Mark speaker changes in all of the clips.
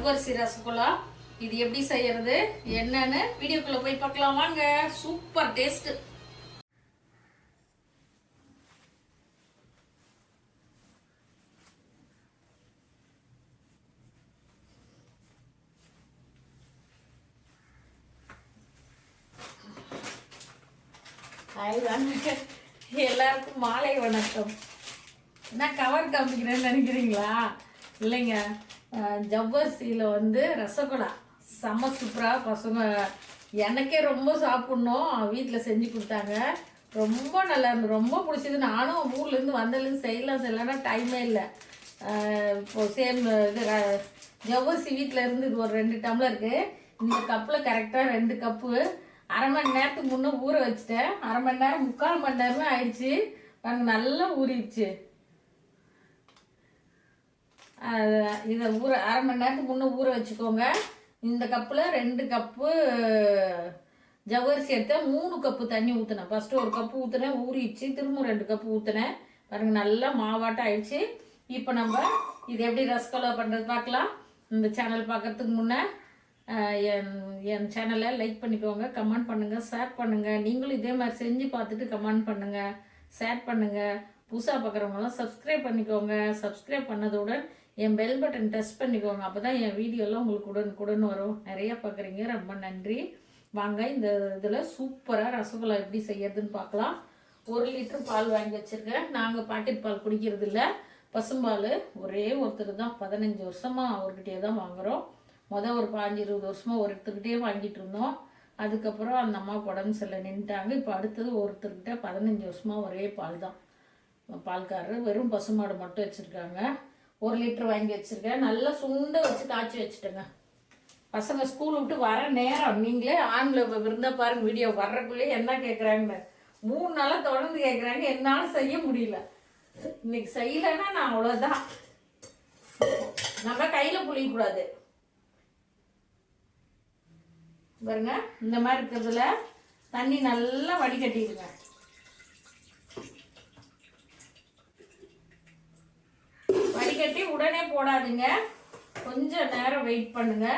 Speaker 1: அருகரிசி ரசகுல்லா இது எப்படி செய்யறது? என்னன்னு வீடியோக்குள்ள போய் பார்க்கலாம். வாங்க சூப்பர் டேஸ்ட் எல்லாருக்கும் மாலை வணக்கம். நான் கவர் காமிக்கிறேன்னு நினைக்கிறீங்களா? இல்லைங்க. ஜவ்வரிசியில் வந்து ரசகுல்லா. செம்ம சூப்பராக பசங்க எனக்கே ரொம்ப சாப்பிட்ணும். வீட்டில் செஞ்சு கொடுத்தாங்க. ரொம்ப நல்லா இருந்தது. ரொம்ப பிடிச்சது. நானும் ஊர்லேருந்து வந்ததுலேருந்து செய்யலாம் செய்யலாம்னா டைமே இல்லை. இப்போ சேம் இது ஜவ்வரிசி வீட்டில் இருந்து இது ஒரு ரெண்டு டம்ளருக்கு இந்த கப்பில் கரெக்டாக ரெண்டு கப்பு அரை மணி நேரத்துக்கு முன்னே ஊற வச்சுட்டேன். அரை மணி நேரம் முக்கால் மணி நேரமே ஆயிடுச்சு. நல்லா ஊறிடுச்சு. இதை ஊற அரை மணி நேரத்துக்கு முன்னே ஊற வச்சுக்கோங்க. இந்த கப்பில் ரெண்டு கப்பு ஜவ்வரிசி எடுத்தேன் மூணு கப்பு தண்ணி ஊற்றினேன் ஃபஸ்ட்டு ஒரு கப்பு ஊற்றினேன் ஊறிடுச்சு. திரும்ப ரெண்டு கப்பு ஊற்றினேன் பாருங்கள் நல்லா மாவாட்டம் ஆயிடுச்சு. இப்போ நம்ம இது எப்படி ரசகுல்லா பண்ணுறது பார்க்கலாம். இந்த சேனல் பார்க்கறதுக்கு முன்னே என் என் சேனலை லைக் பண்ணிக்கோங்க. கமெண்ட் பண்ணுங்கள் ஷேர் பண்ணுங்கள் நீங்களும் இதே மாதிரி செஞ்சு பார்த்துட்டு கமெண்ட் பண்ணுங்கள் ஷேர் பண்ணுங்கள் புதுசாக பார்க்குறவங்களாம் சப்ஸ்கிரைப் பண்ணிக்கோங்க. சப்ஸ்கிரைப் பண்ணதுடன் என் பெல் பட்டன் டச் பண்ணிக்கோங்க. அப்போ தான் என் வீடியோலாம் உங்களுக்கு உடனுக்குடன் வரும். நிறைய பார்க்குறீங்க ரொம்ப நன்றி. வாங்க இந்த இதில் சூப்பராக ரசகுல்லா எப்படி செய்யறதுன்னு பார்க்கலாம். ஒரு லிட்டர் பால் வாங்கி வச்சுருக்கேன். நாங்கள் பாக்கெட் பால் குடிக்கிறது இல்லை. பசும்பால் ஒரே ஒருத்தர் தான். பதினஞ்சு வருஷமாக அவர்கிட்டே தான் வாங்குகிறோம் மொதல் ஒரு பாஞ்சு இருபது வருஷமாக ஒருத்தர்கிட்டே வாங்கிட்டு இருந்தோம். அதுக்கப்புறம் அந்த அம்மா உடம்பு சரியில்லை நின்ட்டாங்க இப்போ அடுத்தது ஒருத்தர்கிட்ட பதினஞ்சு வருஷமாக ஒரே பால் தான். பால்காரர் வெறும் பசுமாடு மட்டும் வச்சுருக்காங்க. ஒரு லிட்டர் வாங்கி வச்சுருக்கேன். நல்லா சுண்ட வச்சு காய்ச்சி வச்சுட்டேங்க. பசங்க ஸ்கூல் விட்டு வர நேரம். நீங்களே ஆன்ல இருந்தால் பாருங்க வீடியோ வர்றக்குள்ளேயே என்ன கேட்குறாங்க மூணு நாளாக தொடர்ந்து கேட்குறாங்க என்னால் செய்ய முடியல. இன்னைக்கு செய்யலைன்னா நான் அவ்வளோதான் நம்ம கையில் புளியக்கூடாது பாருங்க இந்த மாதிரி இருக்கிறதுல தண்ணி நல்லா வடிகட்டிடுங்க. வடிகட்டி உடனே போடாதீங்க. கொஞ்சம் நேரம் வெயிட் பண்ணுங்க.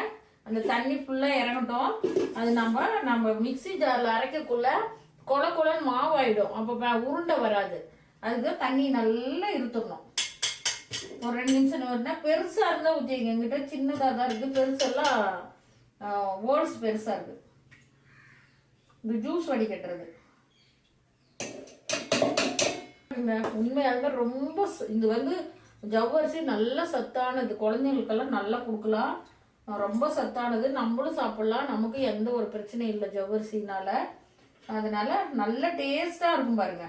Speaker 1: அந்த தண்ணி ஃபுல்லாக இறங்கட்டும். அது நம்ம நம்ம மிக்ஸி ஜாரில் அரைக்கக்குள்ள கொல கொலன்னு மாவாயிடும். அப்போ உருண்டை வராது. அதுக்கு தண்ணி நல்லா இருத்தணும். ஒரு ரெண்டு நிமிஷம் வருதுன்னா பெருசாக இருந்தால் ஊற்றிங்க எங்கிட்ட சின்னதாக தான் இருக்குது பெருசெல்லாம் ஓல்ஸ் பெருசாக இருக்குது இது ஜூஸ் வடிகட்டுறது உண்மையாக ரொம்ப இது வந்து ஜவ்வரிசி நல்ல சத்தானது. குழந்தைங்களுக்கெல்லாம் நல்லா கொடுக்கலாம். ரொம்ப சத்தானது. நம்மளும் சாப்பிடலாம். நமக்கு எந்த ஒரு பிரச்சனையும் இல்லை ஜவ்வரிசினால. அதனால நல்ல டேஸ்டாக இருக்கும் பாருங்க.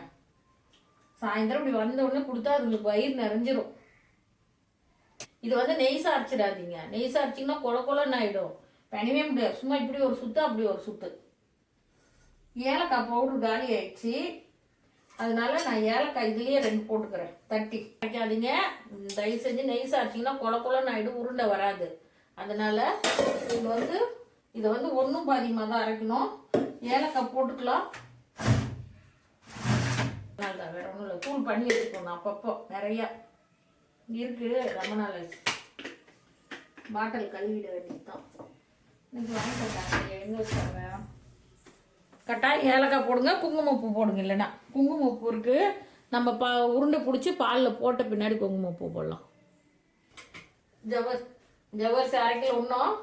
Speaker 1: சாயந்தரம் இப்படி வந்த உடனே கொடுத்தா அதுங்களுக்கு வயிறு நிறைஞ்சிரும். இது வந்து நெய் சாரிச்சிடாதீங்க. நெய் சாரிச்சிங்கன்னா கொல கொலன்னு ஆகிடும் பனிவே முடியாது. சும்மா இப்படி ஒரு சுத்து அப்படி ஒரு சுத்து. ஏலக்காய் பவுடர் காலி ஆயிடுச்சு. அதனால நான் ஏலக்காய் இதுலேயே ரெண்டு போட்டுக்கிறேன். தட்டி. வைக்காதீங்க தயவு செஞ்சு நெய் சாச்சிங்கன்னா கொல கொலன்னு ஆகிடும் உருண்டை வராது. அதனால இது வந்து இதை வந்து ஒன்றும் பாதியமாக தான் அரைக்கணும். ஏலக்காய் போட்டுக்கலாம். நல்லா வேற ஒன்றும் இல்லை. தூள் பண்ணி வச்சுக்கணும் அப்பப்போ. நிறையா. இருக்கு. ரொம்ப நாள் பாட்டில் கழுவிட வேண்டியது தான் இன்னைக்கு வாங்கிட்டு எங்கே வச்சாங்க கட்டாயம் ஏலக்காய் போடுங்க குங்குமப்பூ போடுங்க இல்லைன்னா. குங்குமப்பூ இருக்குது நம்ம பா உருண்டை பிடிச்சி பாலில் போட்ட பின்னாடி குங்குமப்பூ போடலாம். ஜவர் ஜவர்சி அரை கிலோ இன்னும்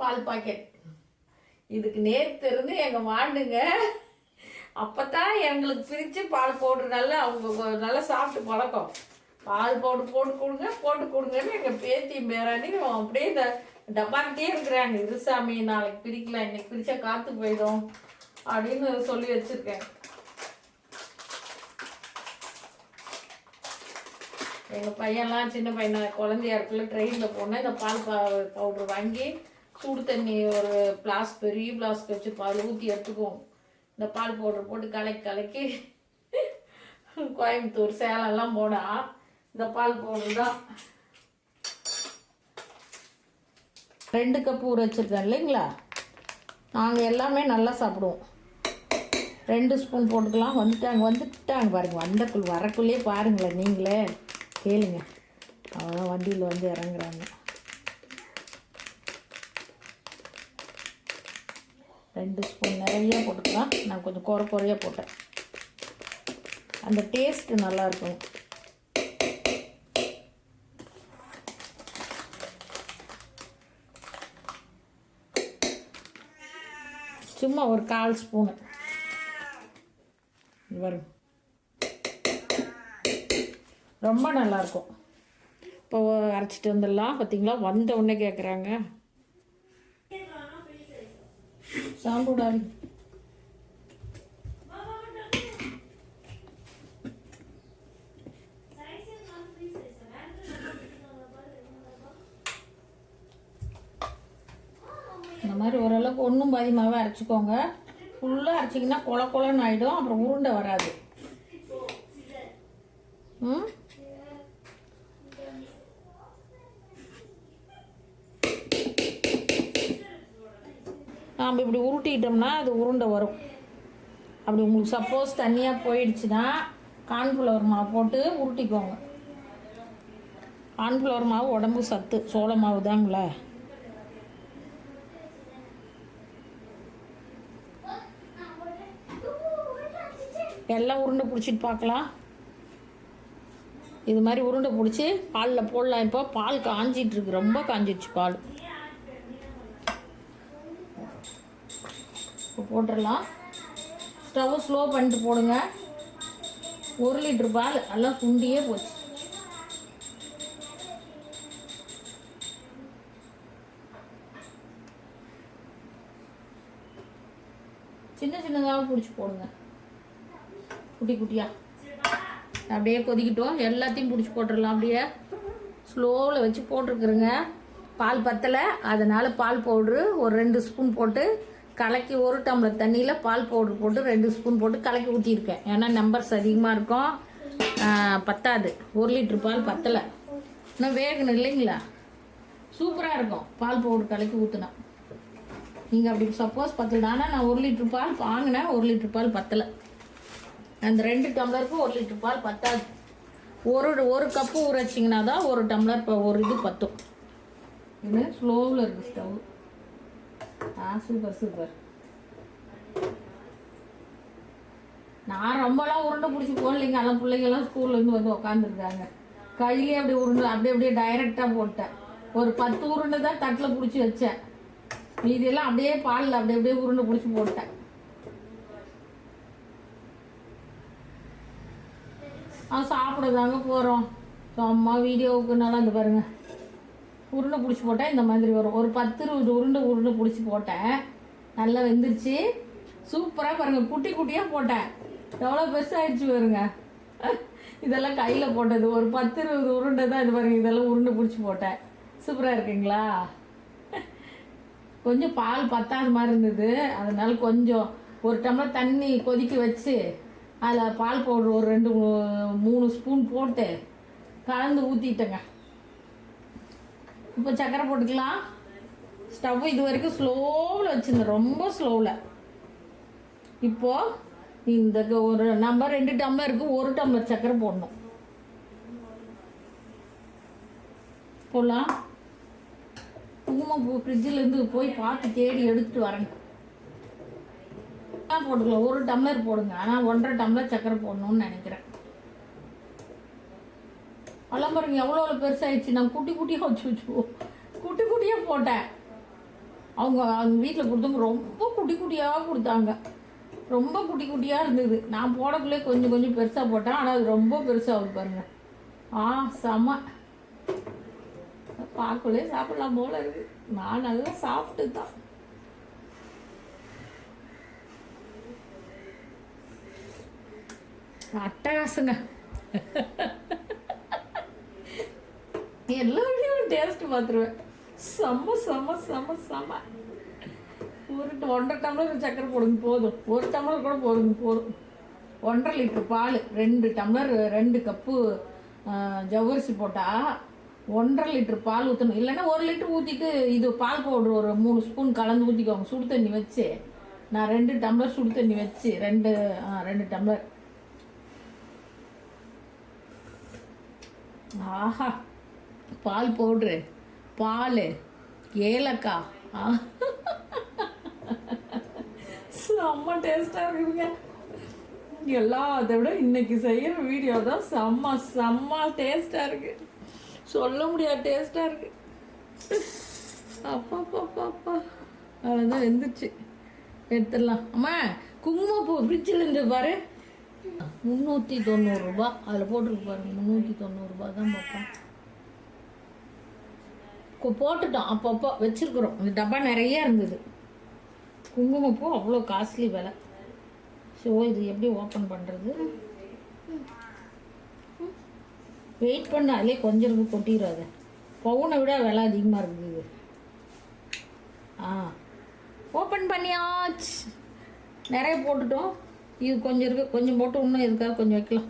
Speaker 1: பால் பாக்கெட். இதுக்கு நேற்று இருந்து எங்கள் வாண்டுங்க அப்போ தான் எங்களுக்கு பிரித்து பால் பவுடர் நல்லா அவங்க நல்லா சாப்பிட்டு பழக்கம். பால் போட்டு போட்டு கொடுங்க போட்டு கொடுங்கன்னு எங்கள் பேத்தி பேராண்டி அப்படியே இந்த டப்பாக்கிட்டே இருக்கிறாங்க. இருசாமி நாளைக்கு பிரிக்கலாம். இன்னைக்கு பிரித்தா காற்று போயிடும். அப்படின்னு சொல்லி வச்சிருக்கேன். எங்கள் பையன்லாம் சின்ன பையனை குழந்தையா இருக்குல்ல ட்ரெயினில் போனால் இந்த பால் பா பவுடர் வாங்கி சூடு தண்ணி ஒரு பிளாஸ் பெரிய பிளாஸ்க்கு வச்சு பால் ஊற்றி எடுத்துக்குவோம். இந்த பால் பவுடர் போட்டு கலக்கி கலக்கி கோயம்புத்தூர் சேலம்லாம் போனால் இந்த பால் பவுடர் தான். ரெண்டு கப்பு ஊற வச்சுருக்கேன் இல்லைங்களா? நாங்கள் எல்லாமே நல்லா சாப்பிடுவோம். ரெண்டு ஸ்பூன் போட்டுக்கலாம். வந்துட்டாங்க வந்துட்டாங்க பாருங்கள் வந்தக்குள் வரக்குள்ளே பாருங்களேன் நீங்களே. கேளுங்க. அவங்க வண்டியில் வந்து இறங்குறாங்க. ரெண்டு ஸ்பூன் நிறையா போட்டுக்கலாம். நான் கொஞ்சம் குறை குறையாக போட்டேன். அந்த டேஸ்ட்டு நல்லாயிருக்கும் சும்மா ஒரு கால் ஸ்பூனு. வரும் ரொம்ப நல்லாயிருக்கும் இப்போ அரைச்சிட்டு வந்துடலாம். பார்த்தீங்களா? வந்த உடனே கேட்குறாங்க சாம்புடாடி இந்த மாதிரி ஓரளவுக்கு ஒன்றும் பாதிமாவே அரைச்சிக்கோங்க. ஃபுல்லாக அரைச்சிங்கன்னா கொல கொலன்னு ஆகிடும் அப்புறம் உருண்டை வராது. ம்? நாம் இப்படி உருட்டிக்கிட்டோம்னா அது உருண்டை வரும். அப்படி உங்களுக்கு சப்போஸ் தண்ணியாக போயிடுச்சுன்னா கார்ன்ஃப்ளவர் மாவு போட்டு உருட்டிக்கோங்க. கார்ன்ஃப்ளவர் மாவு உடம்பு சத்து. சோள மாவு தாங்களே எல்லாம் உருண்டை பிடிச்சிட்டு பார்க்கலாம். இது மாதிரி உருண்டை பிடிச்சி பாலில் போடலாம். இப்போ பால் காஞ்சிட்ருக்கு ரொம்ப காஞ்சிடுச்சு பால். இப்போ போட்டுடலாம். ஸ்டவ் ஸ்லோ பண்ணிட்டு போடுங்க. ஒரு லிட்ரு பால் நல்லா சுண்டியே போச்சு. சின்ன சின்னதாக பிடிச்சி போடுங்க. குட்டி குட்டியாக அப்படியே கொதிக்கிட்டோம். எல்லாத்தையும் பிடிச்சி போட்டுடலாம். அப்படியே ஸ்லோவில் வச்சு போட்டிருக்குறேங்க. பால் பத்தலை. அதனால் பால் பவுட்ரு ஒரு ரெண்டு ஸ்பூன் போட்டு கலக்கி ஒரு டம்ளர் தண்ணியில் பால் பவுட்ரு போட்டு ரெண்டு ஸ்பூன் போட்டு கலக்கி ஊற்றிருக்கேன் ஏன்னா நம்பர்ஸ் அதிகமாக இருக்கும். பத்தாது. ஒரு லிட்ரு பால் பத்தலை. இன்னும் வேகணும் இல்லைங்களா? சூப்பராக இருக்கும். பால் பவுடர் கலக்கி ஊற்றினா நீங்கள் அப்படி சப்போஸ் பத்தலை ஆனால் நான் ஒரு லிட்ரு பால் வாங்கினேன். ஒரு லிட்ரு பால் பத்தலை. அந்த ரெண்டு டம்ளருக்கு ஒரு லிட்டர் பால் பத்தாது. ஒரு ஒரு கப்பு ஊற வச்சிங்கன்னா தான் ஒரு டம்ளர் இப்போ ஒரு இது பத்தும். இது ஸ்லோவில் இருக்குது ஸ்டவ் ஆ சூப்பர் சூப்பர் நான் ரொம்பலாம் உருண்டை பிடிச்சி போடலைங்க. எல்லாம் பிள்ளைங்கெல்லாம் ஸ்கூல்லேருந்து வந்து உக்காந்துருக்காங்க. கையிலே அப்படி உருண்டை அப்படியே அப்படியே டைரெக்டாக போட்டேன். ஒரு பத்து உருண்டை தான் தட்டில் பிடிச்சி வச்சேன். மீதியெல்லாம் அப்படியே பாலில் அப்படியே அப்படியே உருண்டை பிடிச்சி போட்டேன் ஆ சாப்பிட தாங்க போகிறோம் சும்மா வீடியோவுக்கு நல்லா இந்த பாருங்க. உருண்டை பிடிச்சி போட்டேன். இந்த மாதிரி வரும். ஒரு பத்து இருபது உருண்டை உருண்டை பிடிச்சி போட்டேன். நல்லா வெந்துருச்சு. சூப்பராக பாருங்கள் குட்டி குட்டியாக போட்டேன். எவ்வளோ பெருசாகிடுச்சு பாருங்க. இதெல்லாம் கையில் போட்டது. ஒரு பத்து இருபது உருண்டை தான் இது பாருங்கள் இதெல்லாம் உருண்டை பிடிச்சி போட்டேன். சூப்பராக இருக்குங்களா? கொஞ்சம் பால் பத்தாத மாதிரி இருந்தது. அதனால கொஞ்சம் ஒரு டம்ளர் தண்ணி கொதிக்க வச்சு அதில் பால் பவுடர் ஒரு ரெண்டு மூணு ஸ்பூன் போட்டு கலந்து ஊற்றிட்டேங்க இப்போ சக்கரை போட்டுக்கலாம். ஸ்டவ் இது வரைக்கும் ஸ்லோவில் வச்சுருந்தேன். ரொம்ப ஸ்லோவில் இப்போது இந்த க- ஒரு நம்ம ரெண்டு டம்ளருக்கு ஒரு டம்ளர் சக்கரை போடணும். போடலாம். குங்குமப்பூ ஃப்ரிட்ஜிலேருந்து போய் பார்த்து தேடி எடுத்துகிட்டு வரேன் போட்டுக்கலாம் ஒரு டம்ளர் போடுங்க. ஆனால் ஒன்றரை டம்ளர் சக்கரை போடணும்னு நினைக்கிறேன். அதெல்லாம் பாருங்க எவ்வளோ பெருசாகிடுச்சு நான் குட்டி குட்டியாக வச்சு வச்சுக்குவோம் குட்டி குட்டியாக போட்டேன். அவங்க அவங்க வீட்டில் கொடுத்தவங்க ரொம்ப குட்டி குட்டியாக கொடுத்தாங்க. ரொம்ப குட்டி குட்டியாக இருந்தது. நான் போடக்குள்ளே கொஞ்சம் கொஞ்சம் பெருசாக போட்டேன். ஆனால் அது ரொம்ப பெருசாக பாருங்க. ஆ செம. பார்க்கலே சாப்பிடலாம் போல இருக்கு. நான் நல்லா சாப்பிட்டு தான் அட்டகாசங்க. எல்லா வீடியோவும் டேஸ்ட் பார்த்துருவேன் செம்ம செம்ம செம்ம செம்ம ஒரு ஒன்றரை டம்ளர் சக்கரை போடுங்க போதும். ஒரு டம்ளர் கூட போடுங்க போதும். ஒன்றரை லிட்டர் பால் ரெண்டு டம்ளர் ரெண்டு கப்பு ஜவ்வரிசி போட்டால் ஒன்றரை லிட்டர் பால் ஊற்றணும் இல்லைன்னா ஒரு லிட்டர் ஊற்றிட்டு இது பால் பவுடர் ஒரு மூணு ஸ்பூன் கலந்து ஊற்றிக்கோங்க சுடு தண்ணி வச்சு. நான் ரெண்டு டம்ளர் சுடு தண்ணி வச்சு ரெண்டு ஆ, ரெண்டு டம்ளர். ஆஹா பால் பவுட்ரு பால் ஏலக்காய். ஆ. செம்ம டேஸ்ட்டாக இருக்குதுங்க எல்லாத்தை விட இன்னைக்கு செய்கிற வீடியோ தான் செம்ம செம்ம டேஸ்ட்டாக இருக்கு. சொல்ல முடியாத டேஸ்ட்டாக இருக்கு. அப்பா அப்பா அப்பா அப்பா அவ்வளோதான் வெந்துச்சு எடுத்துடலாம். அம்மா குங்குமப்பூ ஃப்ரிட்ஜில் இருந்து பாரு. முந்நூற்றி தொண்ணூறுரூபா அதில் போட்டிருக்கு பாருங்கள் முந்நூற்றி தொண்ணூறுரூபா தான் பார்ப்போம். இப்போ போட்டுட்டோம். அப்பப்போ வச்சுருக்குறோம். இந்த டப்பா நிறைய இருந்தது. குங்குமப்பூ அவ்வளோ காஸ்ட்லி விலை. ஸோ இது எப்படி ஓப்பன் பண்ணுறது வெயிட் பண்ணாலே கொஞ்சம் இருக்கு கொட்டிடாத பவுனை விட விலை அதிகமாக இருக்குது இது. ஆ. ஓப்பன் பண்ணியாச்சு. நிறைய போட்டுட்டோம். இது கொஞ்சம் இருக்குது கொஞ்சம் போட்டு இன்னும் இதுக்காக கொஞ்சம் வைக்கலாம்.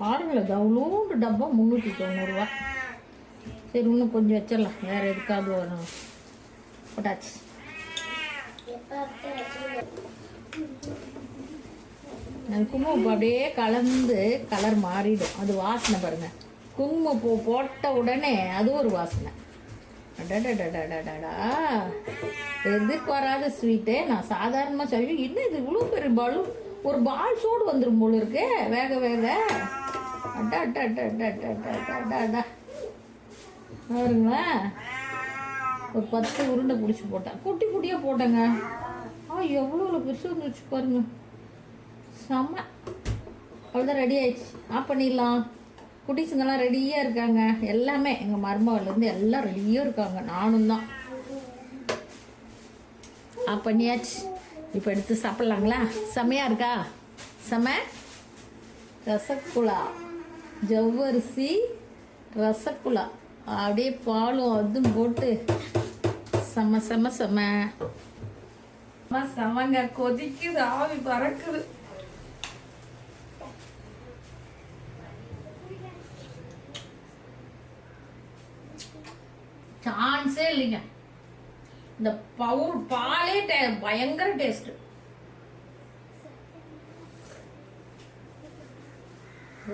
Speaker 1: பாருங்களேன் அவ்வளோண்டு டப்பா முந்நூற்றி தொண்ணூறுரூவா சரி இன்னும் கொஞ்சம் வச்சிடலாம். வேறு எதுக்காவது வரும் போட்டாச்சு. அது குங்குமப்பூ அப்படியே கலந்து கலர் மாறிடும். அது வாசனை பாருங்கள் குங்குமப்பூ போட்ட உடனே அது ஒரு வாசனை. அடடடடடடடா. எதிர்பாராத ஸ்வீட்டு நான் சாதாரணமாக சொல்லி என்ன இது இவ்வளோ பெரிய பாலும் ஒரு பால் சோடு வந்துடும் போல இருக்கு. வேக வேக. அட அட அட்டா அட்டா அட்டா அட்டா அட்டா அட அடா பாருங்களா ஒரு பத்து உருண்டை பிடிச்சி போட்டேன். குட்டி குட்டியாக போட்டேங்க. ஆ எவ்வளோ பெருசு வந்துச்சு பாருங்க. செம்ம அவ்வளோதான் ரெடி ஆயிடுச்சு. ஆஃப் பண்ணிடலாம். குட்டீஸுங்கெல்லாம் ரெடியாக இருக்காங்க. எல்லாமே. எங்கள் மருமகள்லேருந்து எல்லாம் ரெடியாக இருக்காங்க. நானும் தான். ஆ பண்ணியாச்சு. இப்போ எடுத்து சாப்பிட்லாங்களா? செம்மையாக இருக்கா? செம ரசக்குழா ஜவ்வரிசி ரசக்குழா அப்படியே பாலும் அதுவும் போட்டு செம செம செம செமங்க கொதிக்குது. ஆவி பறக்குது. சான்ஸே இல்லைங்க. இந்த பவுர் பாலே டே பயங்கர டேஸ்ட்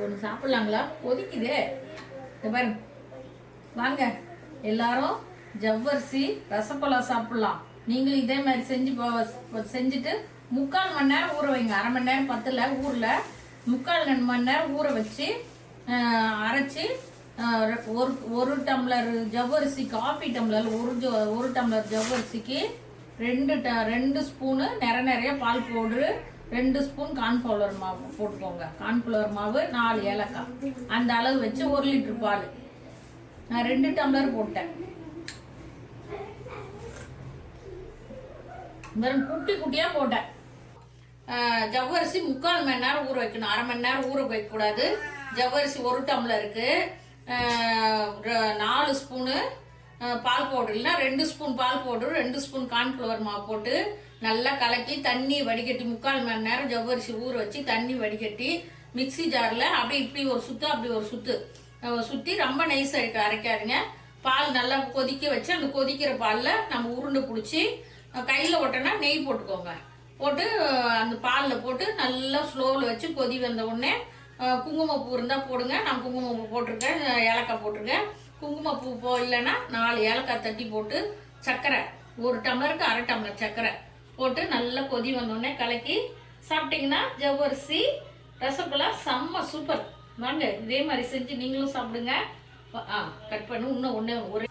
Speaker 1: ஒன்று சாப்பிட்லாங்களா? கொதிக்குதே. இந்த பாருங்க. வாங்க. எல்லாரும் ஜவ்வரிசி ரசப்பலா சாப்பிட்லாம். நீங்களும் இதே மாதிரி செஞ்சு செஞ்சுட்டு முக்கால் மணி நேரம் ஊற வைங்க. அரை மணி நேரம் பத்தில் ஊரில் முக்கால் ரெண்டு மணி நேரம் ஊற வச்சு அரைச்சி ஒரு ஒரு டம்ளர் ஜவ்வரிசி காஃபி டம்ளர் ஒரு ஜோ ஒரு டம்ளர் ஜவ்வரிசிக்கு ரெண்டு ட ரெண்டு ஸ்பூனு நிற நிறைய பால் பவுடரு ரெண்டு ஸ்பூன் கார்ன்ஃப்ளவர் மாவு போட்டுக்கோங்க. கார்ன்ஃப்ளவர் மாவு நாலு ஏலக்காய். அந்த அளவு வச்சு ஒரு லிட்டர் பால். நான் ரெண்டு டம்ளர் போட்டேன். வெறும் குட்டி குட்டியாக போட்டேன். ஜவ்வரிசி முக்கால் மணி நேரம் ஊற வைக்கணும். அரை மணி நேரம் ஊற வைக்கக்கூடாது. ஜவ்வரிசி ஒரு டம்ளருக்கு. நாலு ஸ்பூனு பால் பவுடர். இல்லைன்னா ரெண்டு ஸ்பூன் பால் பவுடர் ரெண்டு ஸ்பூன் கார்ன்ஃப்ளவர் மாவு போட்டு நல்லா கலக்கி தண்ணி வடிகட்டி முக்கால் மணி நேரம் ஜவ்வரிசி ஊற வச்சு தண்ணி வடிகட்டி மிக்ஸி ஜாரில் அப்படியே இப்படி ஒரு சுத்து அப்படி ஒரு சுத்து. சுற்றி ரொம்ப நைஸ் அரைக்க அரைக்காதுங்க. பால் நல்லா கொதிக்க வச்சு அந்த கொதிக்கிற பாலில் நம்ம உருண்டை பிடிச்சி கையில் ஒட்டினா நெய் போட்டுக்கோங்க. போட்டு அந்த பாலில் போட்டு நல்லா ஸ்லோவில் வச்சு கொதி வந்த உடனே குங்குமப்பூ இருந்தால் போடுங்க. நான் குங்குமப்பூ போட்டிருக்கேன். ஏலக்காய் போட்டிருக்கேன். குங்குமப்பூ போ இல்லைன்னா நாலு ஏலக்காய் தட்டி போட்டு சர்க்கரை ஒரு டம்ளருக்கு அரை டம்ளர் சர்க்கரை போட்டு நல்லா கொதி வந்தோடனே கலக்கி சாப்பிட்டீங்கன்னா ஜவ்வரிசி ரசகுல்லா செம்ம சூப்பர். வாங்க இதே மாதிரி செஞ்சு நீங்களும் சாப்பிடுங்க. ஆ கட் பண்ணி. இன்னும் ஒன்று ஒரே